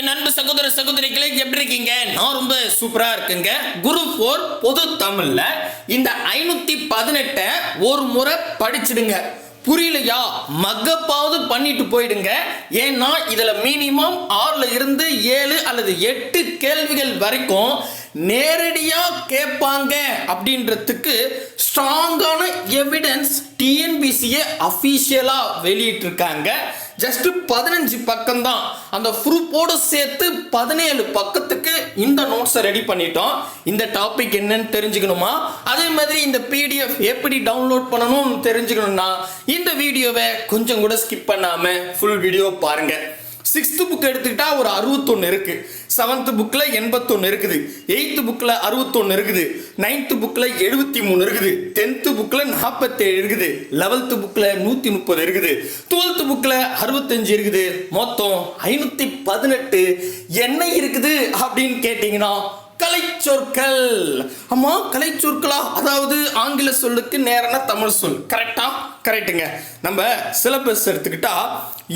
என் அன்பு சகோதர சகோதரிகளே எப்படி இருக்கீங்க? நான் ரொம்ப சூப்பரா இருக்குங்க. குரு போர் பொது தமிழ்ல இந்த ஐநூத்தி பதினெட்டை ஒரு முறை படிச்சிடுங்க. புரியலையா? மகப்பாவது பண்ணிட்டு போயிடுங்க. ஏன்னா இதுல மினிமம் ஆறுல இருந்து ஏழு அல்லது எட்டு கேள்விகள் வரைக்கும் நேரடியா கேட்பாங்க அப்படின்றதுக்கு ஸ்ட்ராங்கான எவிடன்ஸ் டிஎன்பிசியை அஃபீஷியலா வெளியிட்டிருக்காங்க. ஜஸ்ட் பதினஞ்சு பக்கம் தான் அந்த ப்ரூஃபோடு சேர்த்து பதினேழு பக்கத்துக்கு இந்த நோட்ஸை ரெடி பண்ணிட்டோம். இந்த டாபிக் என்னன்னு தெரிஞ்சுக்கணுமா? அதே மாதிரி இந்த பிடிஎஃப் எப்படி டவுன்லோட் பண்ணணும்னு தெரிஞ்சுக்கணும்னா இந்த வீடியோவை கொஞ்சம் கூட ஸ்கிப் பண்ணாமல் ஃபுல் வீடியோ பாருங்க. சிக்ஸ்த்து புக் எடுத்துக்கிட்டா ஒரு அறுபத்தொன்று இருக்கு. செவன்த் புக்கில் எண்பத்தொன்று இருக்குது. எயித்து புக்கில் அறுபத்தொன்று இருக்குது. நைன்த்து புக்கில் எழுபத்தி மூணு இருக்குது. டென்த்து புக்கில் நாற்பத்தேழு இருக்குது. லெவல்த்து புக்கில் நூற்றி முப்பது இருக்குது. டுவெல்த்து புக்கில் அறுபத்தஞ்சு இருக்குது. மொத்தம் ஐநூற்றி பதினெட்டு என்ன இருக்குது அப்படின்னு கேட்டிங்கன்னா கலை சொற்கள் ஆமா கலை சொற்களா அதாவது ஆங்கில சொல்லுக்கு நேரான தமிழ் சொல். கரெக்டா கரெக்ட்டுங்க நம்ம சிலபஸ் எடுத்துக்கிட்டா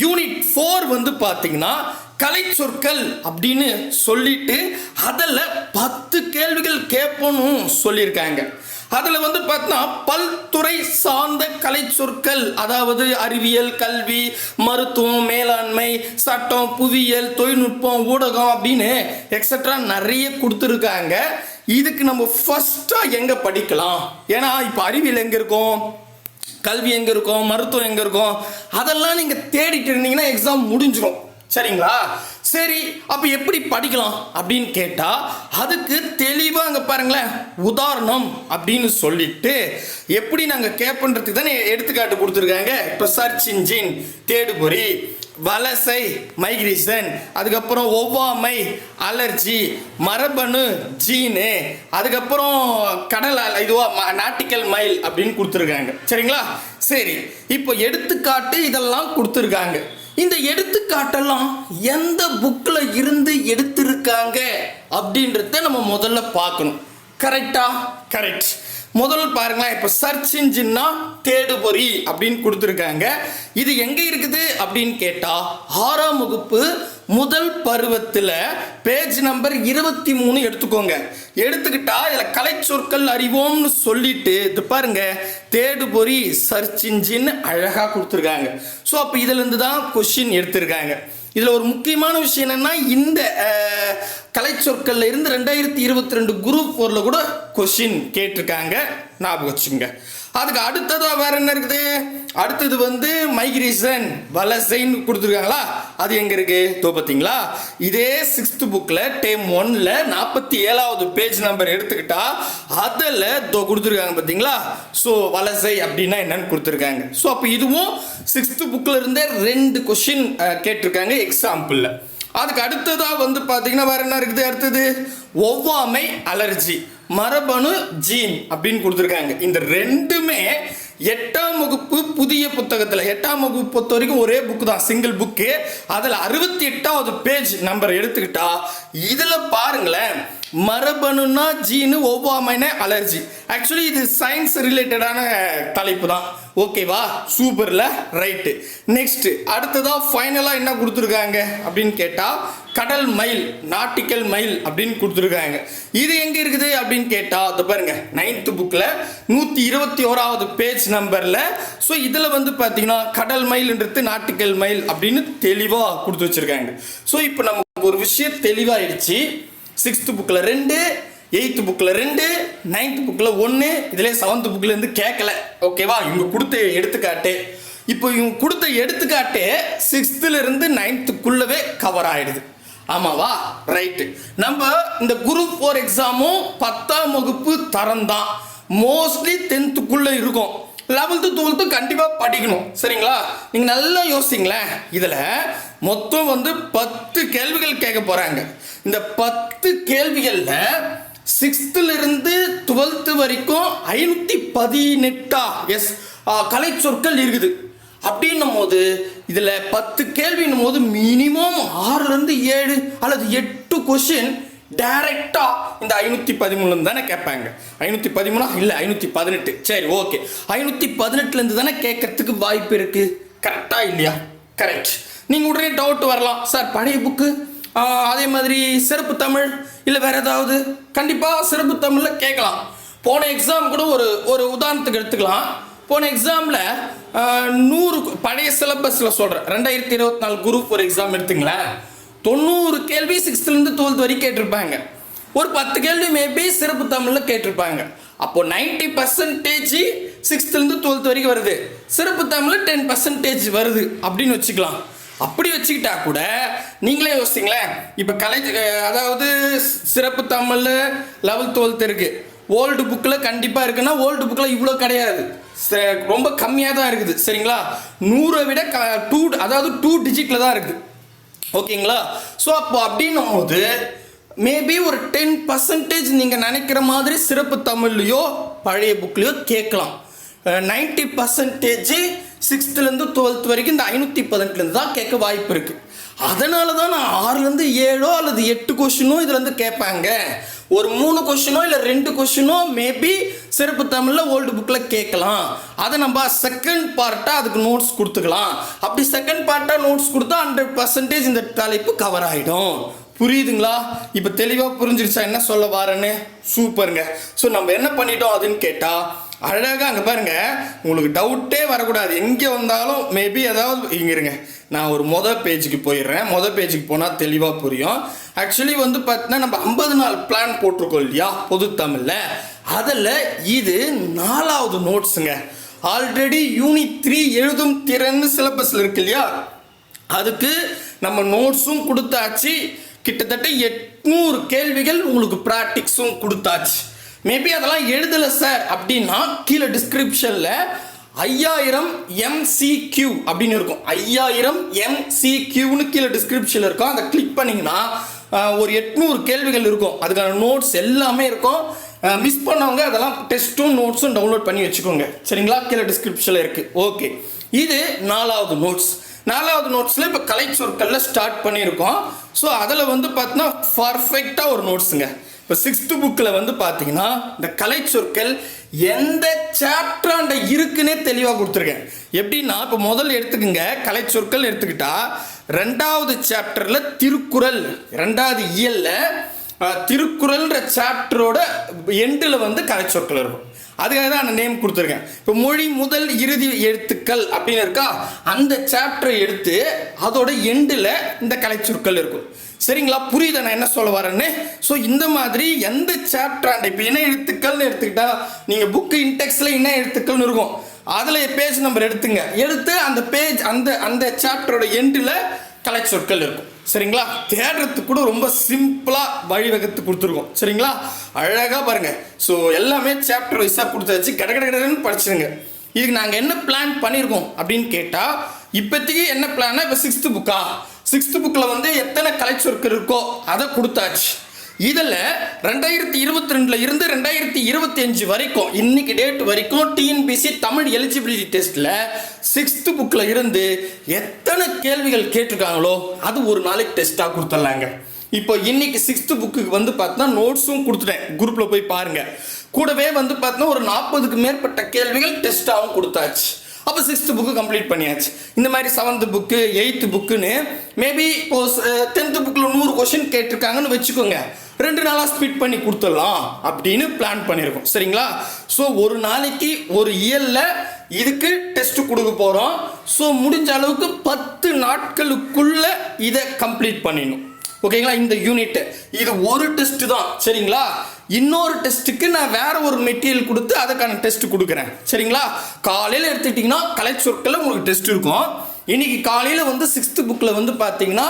யூனிட் ஃபோர் வந்து பார்த்தீங்கன்னா கலைச்சொற்கள் அப்படின்னு சொல்லிட்டு அதில் பத்து கேள்விகள் கேட்போன்னு சொல்லியிருக்காங்க. அதில் வந்து பார்த்தா பல்துறை சார்ந்த கலை சொற்கள் அதாவது அறிவியல் கல்வி மருத்துவம் மேலாண்மை சட்டம் புவியியல் தொழில்நுட்பம் ஊடகம் அப்படின்னு எக்ஸட்ரா நிறைய கொடுத்துருக்காங்க. இதுக்கு நம்ம ஃபஸ்ட்டாக எங்கே படிக்கலாம்? ஏன்னா இப்போ அறிவியல் எங்கே இருக்கும்? கல்வி எங்கே இருக்கும்? மருத்துவம் எங்கே இருக்கும்? அதெல்லாம் நீங்கள் தேடிட்டு இருந்தீங்கன்னா எக்ஸாம் முடிஞ்சிடும் சரிங்களா? சரி அப்போ எப்படி படிக்கலாம் அப்படின்னு கேட்டால் அதுக்கு தெளிவாக அங்கே பாருங்களேன் உதாரணம் அப்படின்னு சொல்லிட்டு எப்படி நாங்கள் கேட்பன்றதுக்கு தானே எடுத்துக்காட்டு கொடுத்துருக்காங்க. இப்போ சர்ச் இன்ஜின் தேடுபொறி வலசை மைக்ரேஷன் அதுக்கப்புறம் ஒவ்வாமை அலர்ஜி மரபணு ஜீனு அதுக்கப்புறம் கடல் இதுவாக இதுவா ம- நாட்டிக்கல் மைல் அப்படின்னு கொடுத்துருக்காங்க. சரிங்களா? சரி இப்போ எடுத்துக்காட்டு இதெல்லாம் கொடுத்துருக்காங்க. இந்த எடுத்துக்காட்டெல்லாம் எந்த புக்கில் இருந்து எடுத்திருக்காங்க அப்படின்றத நம்ம முதல்ல பார்க்கணும். கரெக்டா கரெக்ட் முதல் பாருங்களேன் இப்போ சர்ச் இன்ஜின்னா தேடுபொறி அப்படின்னு கொடுத்துருக்காங்க. இது எங்கே இருக்குது அப்படின்னு கேட்டால் ஆறாம் வகுப்பு முதல் பருவத்தில் பேஜ் நம்பர் இருபத்தி மூணு எடுத்துக்கோங்க. எடுத்துக்கிட்டா இதில் கலைச்சொற்கள் அறிவோம்னு சொல்லிட்டு இது பாருங்க தேடுபொறி சர்ச் இன்ஜின் அழகாக கொடுத்துருக்காங்க. ஸோ அப்போ இதுலேருந்து தான் கொஷின் எடுத்திருக்காங்க. இதில் ஒரு முக்கியமான விஷயம் என்னென்னா இந்த கலை சொற்களில் இருந்து ரெண்டாயிரத்தி இருபத்தி ரெண்டு குரூப் ஃபோரில் கூட கொஷின் கேட்டிருக்காங்க. ஞாபகம் வச்சுங்க அதுக்கு அடுத்ததா வேற என்ன இருக்குது? அடுத்தது வந்து மைக்ரேஷன் வலசைன்னு கொடுத்துருக்காங்களா? அது எங்க இருக்கு? தோ பார்த்தீங்களா? இதே சிக்ஸ்த் புக்ல டேம் ஒன்ல நாற்பத்தி ஏழாவது பேஜ் நம்பர் எடுத்துக்கிட்டா அதில் தோ கொடுத்துருக்காங்க பார்த்தீங்களா? ஸோ வலசை அப்படின்னா என்னன்னு கொடுத்துருக்காங்க. ஸோ அப்போ இதுவும் சிக்ஸ்த் புக்கில் இருந்தே ரெண்டு கொஷின் கேட்டிருக்காங்க எக்ஸாம்பிளில் அதுக்கு அடுத்ததாக வந்து பார்த்தீங்கன்னா வேற என்ன இருக்குது? அடுத்தது ஒவ்வாமை அலர்ஜி. மரபணு ஜீன் அப்படின்னு கொடுத்துருக்காங்க. இந்த ரெண்டுமே எட்டாம் வகுப்பு புதிய புத்தகத்தில் எட்டாம் வகுப்பு பொறுத்த வரைக்கும் ஒரே புக்கு தான் சிங்கிள் புக்கு அதில் அறுபத்தி எட்டாவது பேஜ் நம்பர் எடுத்துக்கிட்டா இதில் பாருங்களேன். மரபணுன்னா ஜீனு ஒவ்வாமைன்னு அலர்ஜி. ஆக்சுவலி இது சயின்ஸ் ரிலேட்டடான தலைப்பு தான். ஓகேவா சூப்பரில். ரைட்டு நெக்ஸ்ட்டு அடுத்ததாக ஃபைனலாக என்ன கொடுத்துருக்காங்க அப்படின்னு கேட்டால் கடல் மைல் நாட்டிக்கல் மைல் அப்படின்னு கொடுத்துருக்காங்க. இது எங்கே இருக்குது அப்படின்னு கேட்டால் அதை பாருங்க நைன்த்து புக்கில் நூற்றி இருபத்தி ஓராவது பேஜ் நம்பரில் ஸோ இதில் வந்து பார்த்தீங்கன்னா கடல் மைல்ன்றது நாட்டிக்கல் மைல் அப்படின்னு தெளிவாக கொடுத்து வச்சுருக்காங்க. ஸோ இப்போ நமக்கு ஒரு விஷயம் தெளிவாயிடுச்சு. சிக்ஸ்த்து புக்கில் ரெண்டு எயித்து புக்கில் ரெண்டு நைன்த் புக்கில் ஒன்று இதிலே செவன்த் புக்லேருந்து கேட்கல ஓகேவா இவங்க கொடுத்த எடுத்துக்காட்டு. இப்போ இவங்க கொடுத்த எடுத்துக்காட்டு சிக்ஸ்த்துலேருந்து நைன்த்துக்குள்ளவே கவர் ஆகிடுது ஆமாவா ரைட்டு நம்ம இந்த குரூப் ஃபோர் எக்ஸாமும் பத்தாம் வகுப்பு தரம் தான் மோஸ்ட்லி டென்த்துக்குள்ளே இருக்கும். லெவல்த்து டுவெல்த்து கண்டிப்பாக படிக்கணும். சரிங்களா? நீங்கள் நல்லா யோசிங்களேன். இதில் மொத்தம் வந்து பத்து கேள்விகள் கேட்க போகிறாங்க இந்த பத்து கேள்விகளில் சிக்ஸ்த்துலேருந்து டுவெல்த்து வரைக்கும் ஐநூற்றி பதினெட்டா எஸ் கலை சொற்கள் இருக்குது. அப்படின்னும் போது இதில் பத்து கேள்வின்னும் போது மினிமம் ஆறுலேருந்து ஏழு அல்லது எட்டு கொஷின் டைரக்டா இந்த ஐநூற்றி பதிமூணுல தானே கேட்பாங்க. ஐநூற்றி பதிமூணா? இல்லை ஐநூற்றி பதினெட்டு. சரி ஓகே ஐநூற்றி பதினெட்டுலேருந்து தானே கேட்கறதுக்கு வாய்ப்பு இருக்கு. கரெக்டா இல்லையா? கரெக்ட் நீங்கள் உடனே டவுட் வரலாம். சார் பழைய புக்கு அதே மாதிரி சிறப்பு தமிழ் இல்லை வேற ஏதாவது? கண்டிப்பாக சிறப்பு தமிழில் கேட்கலாம். போன எக்ஸாம் கூட ஒரு ஒரு உதாரணத்துக்கு எடுத்துக்கலாம். போன எக்ஸாமில் நூறு பழைய சிலபஸில் சொல்கிறேன் ரெண்டாயிரத்தி இருபத்தி நாலு குரூப் ஒரு எக்ஸாம் எடுத்துங்களேன். தொண்ணூறு கேள்வி சிக்ஸ்த்துலேருந்து டுவெல்த் வரைக்கும் கேட்டிருப்பாங்க. ஒரு பத்து கேள்வி மேபி சிறப்பு தமிழில் கேட்டிருப்பாங்க. அப்போது நைன்டி பர்சன்டேஜ் சிக்ஸ்த்துலேருந்து டுவெல்த் வரைக்கும் வருது. சிறப்பு தமிழில் டென் பர்சன்டேஜ் வருது. அப்படின்னு வச்சுக்கலாம். அப்படி வச்சுக்கிட்டா கூட நீங்களே யோசிச்சிங்களேன். இப்போ கலை அதாவது சிறப்பு தமிழில் லெவல்த் டுவெல்த் இருக்குது ஓல்டு புக்கில் கண்டிப்பாக இருக்குன்னா ஓல்டு புக்கில் இவ்வளோ கிடையாது. ரொம்ப கம்மியாக தான் இருக்குது. சரிங்களா? நூறை விட க டூ அதாவது டூ டிஜிட்டில் தான் இருக்குது ஓகேங்களா? ஸோ அப்போ அப்படின்னும் போது மேபி ஒரு டென் பர்சன்டேஜ் நீங்கள் நினைக்கிற மாதிரி சிறப்பு தமிழ்லையோ பழைய புக்லேயோ கேட்கலாம். நைன்டி பர்சன்டேஜ் சிக்ஸ்த்துலேருந்து டுவெல்த் வரைக்கும் இந்த ஐநூற்றி பதினெட்டுலேருந்து தான் கேட்க வாய்ப்பு இருக்குது அதனால தான் நான் ஆறுலேருந்து ஏழோ அல்லது எட்டு கொஷினோ இதுலேருந்து கேட்பாங்க. ஒரு மூணு கொஷினோ இல்லை ரெண்டு கொஷினோ மேபி சிறப்பு தமிழில் ஓல்டு புக்கில் கேட்கலாம். அதை நம்ம செகண்ட் பார்ட்டாக அதுக்கு நோட்ஸ் கொடுத்துக்கலாம். அப்படி செகண்ட் பார்ட்டாக நோட்ஸ் கொடுத்தா ஹண்ட்ரட் பர்சன்டேஜ் இந்த தலைப்பு கவர் ஆகிடும் புரியுதுங்களா? இப்போ தெளிவாக புரிஞ்சிருச்சா என்ன சொல்ல வரேன்னு? சூப்பருங்க. ஸோ நம்ம என்ன பண்ணிட்டோம் அதுன்னு கேட்டால் அழகாக அங்கே பாருங்க. உங்களுக்கு டவுட்டே வரக்கூடாது. எங்கே வந்தாலும் மேபி ஏதாவது இங்கே இருங்க. நான் ஒரு மொதல் பேஜுக்கு போயிடுறேன். மொதல் பேஜுக்கு போனால் தெளிவாக புரியும். ஆக்சுவலி வந்து பார்த்தீங்கன்னா நம்ம ஐம்பது நாள் பிளான் போட்டிருக்கோம் இல்லையா? பொது தமிழில். அதில் இது நாலாவது நோட்ஸுங்க ஆல்ரெடி யூனிட் த்ரீ எழுதும் திறன் சிலபஸில் இருக்கு இல்லையா? அதுக்கு நம்ம நோட்ஸும் கொடுத்தாச்சு. கிட்டத்தட்ட எட்நூறு கேள்விகள் உங்களுக்கு ப்ராக்டிக்ஸும் கொடுத்தாச்சு. மேபி அதெல்லாம் எழுதலை சார் அப்படின்னா கீழே டிஸ்கிரிப்ஷனில் ஐயாயிரம் எம்சிக்யூ அப்படின்னு இருக்கும். ஐயாயிரம் எம்சிக்யூன்னு கீழே டிஸ்கிரிப்ஷனில் இருக்கும். அதை கிளிக் பண்ணிங்கன்னா ஒரு எட்நூறு கேள்விகள் இருக்கும். அதுக்கான நோட்ஸ் எல்லாமே இருக்கும். மிஸ் பண்ணவங்க அதெல்லாம் டெஸ்ட்டும் நோட்ஸும் டவுன்லோட் பண்ணி வச்சுக்கோங்க. சரிங்களா? கீழே டிஸ்கிரிப்ஷனில் இருக்குது ஓகே இது நாலாவது நோட்ஸ் நாலாவது நோட்ஸில் இப்போ கலை சொற்களில் ஸ்டார்ட் பண்ணியிருக்கோம். ஸோ அதில் வந்து பார்த்தீங்கன்னா பர்ஃபெக்டாக ஒரு நோட்ஸுங்க இப்போ சிக்ஸ்த்து புக்கில் வந்து பார்த்தீங்கன்னா இந்த கலை சொற்கள் எந்த சாப்டராண்ட இருக்குன்னே தெளிவாக கொடுத்துருக்கேன். எப்படின்னா இப்போ முதல்ல எடுத்துக்கோங்க கலை சொற்கள் எடுத்துக்கிட்டா ரெண்டாவது சாப்டரில் திருக்குறள் ரெண்டாவது இயலில் திருக்குறள்ன்ற சாப்டரோட எண்டில் வந்து கலை சொற்கள் இருக்கும். அதுக்காக தான் அந்த நேம் கொடுத்துருக்கேன். இப்போ மொழி முதல் இறுதி எழுத்துக்கள் அப்படின்னு இருக்கா அந்த சாப்டரை எடுத்து அதோட எண்டில் இந்த கலைச்சொற்கள் இருக்கும். சரிங்களா? புரியுது? நான் என்ன சொல்ல வரேன்னு? ஸோ இந்த மாதிரி எந்த சாப்டர் இப்போ இன எழுத்துக்கள்னு எடுத்துக்கிட்டா நீங்கள் புக்கு இன்டெக்ஸில் இன எழுத்துக்கள்னு இருக்கும். அதில் பேஜ் நம்பர் எடுத்துங்க. எடுத்து அந்த பேஜ் அந்த அந்த சாப்டரோட எண்டில் கலைச்சொற்கள் இருக்கும். சரிங்களா? தேடுறதுக்கு கூட ரொம்ப சிம்பிளாக வழிவகுத்து கொடுத்துருக்கோம். சரிங்களா? அழகாக பாருங்கள் ஸோ எல்லாமே சாப்டர் வைஸாக கொடுத்தாச்சு கட கட கடன்னு படிச்சிருங்க. இதுக்கு நாங்கள் என்ன பிளான் பண்ணியிருக்கோம் அப்படின்னு கேட்டால் இப்போதைக்கு என்ன பிளான்னா இப்போ சிக்ஸ்த்து புக்கா சிக்ஸ்த்து புக்கில் வந்து எத்தனை கலைச்சொற்கள் இருக்கோ அதை கொடுத்தாச்சு. இதில் ரெண்டாயிரத்தி இருபத்தி ரெண்டில் இருந்து ரெண்டாயிரத்தி இருபத்தி அஞ்சு வரைக்கும் இன்னைக்கு டேட் வரைக்கும் டிஎன்பிசி தமிழ் எலிஜிபிலிட்டி டெஸ்ட்டில் சிக்ஸ்த்து புக்கில் இருந்து எத்தனை கேள்விகள் கேட்டிருக்காங்களோ அது ஒரு நாளைக்கு டெஸ்ட்டாக கொடுத்துட்லாங்க. இப்போ இன்னைக்கு சிக்ஸ்த்து புக்குக்கு வந்து பார்த்தோன்னா நோட்ஸும் கொடுத்துட்டேன். குரூப்பில் போய் பாருங்கள் கூடவே வந்து பார்த்தோன்னா ஒரு நாற்பதுக்கு மேற்பட்ட கேள்விகள் டெஸ்ட்டாகவும் கொடுத்தாச்சு. அப்போ சிக்ஸ்த்து புக்கு கம்ப்ளீட் பண்ணியாச்சு. இந்த மாதிரி செவன்த்து புக்கு எயித்து புக்குன்னு மேபி இப்போ டென்த்து புக்கில் நூறு கொஷின் கேட்டிருக்காங்கன்னு வச்சுக்கோங்க. ரெண்டு நாளாக ஸ்பிட் பண்ணி கொடுத்துடலாம் அப்படின்னு பிளான் பண்ணியிருக்கோம் சரிங்களா? ஸோ ஒரு நாளைக்கு ஒரு இயலில் இதுக்கு டெஸ்ட் கொடுக்க போகிறோம் ஸோ முடிஞ்ச அளவுக்கு பத்து நாட்களுக்குள்ளே இதை கம்ப்ளீட் பண்ணிடணும். ஓகேங்களா? இந்த யூனிட் இது ஒரு டெஸ்ட் தான். சரிங்களா? இன்னொரு டெஸ்ட்டுக்கு நான் வேற ஒரு மெட்டீரியல் கொடுத்து அதுக்கான டெஸ்ட் கொடுக்குறேன். சரிங்களா? காலையில் எடுத்துக்கிட்டிங்கன்னா கலைச்சொற்களில் உங்களுக்கு டெஸ்ட் இருக்கும். இன்னைக்கு காலையில் வந்து சிக்ஸ்த்து புக்கில் வந்து பார்த்தீங்கன்னா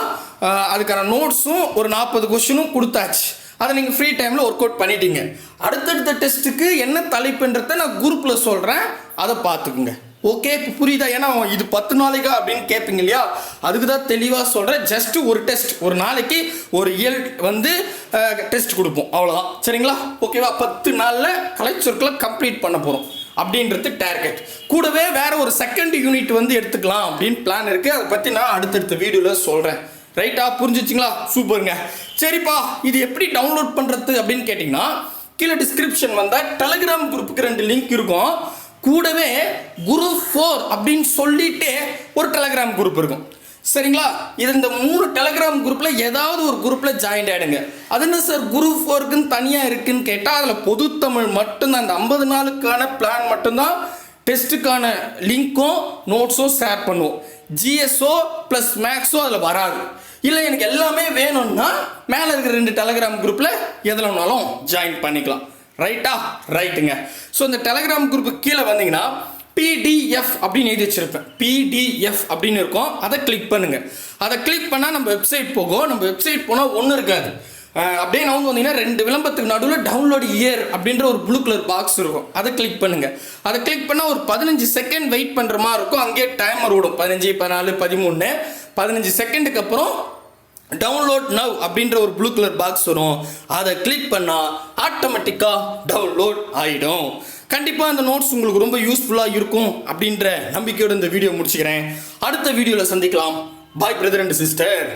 அதுக்கான நோட்ஸும் ஒரு நாற்பது கொஷினும் கொடுத்தாச்சு. அதை நீங்கள் ஃப்ரீ டைமில் ஒர்க் அவுட் பண்ணிட்டீங்க. அடுத்தடுத்த டெஸ்ட்டுக்கு என்ன தலைப்புன்றத நான் குரூப்பில் சொல்கிறேன் அதை பார்த்துக்குங்க. ஓகே புரியுதா? ஏன்னா இது பத்து நாளைக்கா அப்படின்னு கேட்பீங்க இல்லையா? அதுக்கு தான் தெளிவாக சொல்கிறேன் ஜஸ்ட் ஒரு டெஸ்ட் ஒரு நாளைக்கு ஒரு இயல் வந்து டெஸ்ட் கொடுப்போம். அவ்வளோதான் சரிங்களா? ஓகேவா பத்து நாளில் கலைச்சொற்களை கம்ப்ளீட் பண்ண போகிறோம் அப்படின்றது டார்கெட் கூடவே வேற ஒரு செகண்ட் யூனிட் வந்து எடுத்துக்கலாம் அப்படின்னு பிளான் இருக்கு. அதை பற்றி நான் அடுத்தடுத்த வீடியோவில் சொல்கிறேன் ரைட்டா புரிஞ்சுச்சிங்களா? சூப்பருங்க. சரிப்பா. இது எப்படி டவுன்லோட் பண்ணுறது அப்படின்னு கேட்டிங்கன்னா கீழே டிஸ்கிரிப்ஷன் வந்தால் டெலிகிராம் குரூப்புக்கு ரெண்டு லிங்க் இருக்கும். கூடவே குரு ஃபோர் அப்படின்னு சொல்லிட்டு ஒரு டெலகிராம் குரூப் இருக்கும். சரிங்களா? இது இந்த மூணு டெலகிராம் குரூப்பில் ஏதாவது ஒரு குரூப்பில் ஜாயின் ஆகிடுங்க அது என்ன சார் குரூப் ஃபோருக்குன்னு தனியாக இருக்குன்னு கேட்டால் அதில் பொதுத்தமிழ் மட்டும்தான். அந்த ஐம்பது நாளுக்கான பிளான் மட்டும்தான் டெஸ்ட்டுக்கான லிங்க்கும் நோட்ஸும் ஷேர் பண்ணுவோம் ஜிஎஸ்ஓ ப்ளஸ் மேக்ஸோ அதில் வராது. இல்லை எனக்கு எல்லாமே வேணும்னா மேலே இருக்கிற ரெண்டு டெலகிராம் குரூப்பில் எதில் வேணாலும் ஜாயின் பண்ணிக்கலாம். ரைட்டா ரைட்டுங்க ஸோ இந்த டெலகிராம் குரூப்புக்கு கீழே வந்தீங்கன்னா பிடிஎஃப் அப்படின்னு எழுதி வச்சிருப்பேன். பிடிஎஃப் அப்படின்னு இருக்கும். அதை கிளிக் பண்ணுங்கள் அதை கிளிக் பண்ணால் நம்ம வெப்சைட் போகும். நம்ம வெப்சைட் போனால் ஒன்றும் இருக்காது. அப்படியே நான் வந்து வந்தீங்கன்னா ரெண்டு விளம்பரத்துக்கு நடுவில் டவுன்லோட் இயர் அப்படின்ற ஒரு ப்ளூ கலர் பாக்ஸ் இருக்கும். அதை கிளிக் பண்ணுங்கள் அதை கிளிக் பண்ணால் ஒரு பதினஞ்சு செகண்ட் வெயிட் பண்ணுற மாதிரி இருக்கும். அங்கேயே டைமர் ஓடும். பதினஞ்சு பதினாலு பதிமூணு. பதினஞ்சு செகண்டுக்கு அப்புறம் டவுன்லோட் நவ் அப்படின்ற ஒரு ப்ளூ கலர் பாக்ஸ் வரும். அதை கிளிக் பண்ணால் ஆட்டோமேட்டிக்காக டவுன்லோட் ஆகிடும் கண்டிப்பாக அந்த நோட்ஸ் உங்களுக்கு ரொம்ப யூஸ்ஃபுல்லாக இருக்கும் அப்படின்ற நம்பிக்கையோடு இந்த வீடியோ முடிச்சுக்கிறேன். அடுத்த வீடியோவில் சந்திக்கலாம். பாய் பிரதர் அண்ட் சிஸ்டர்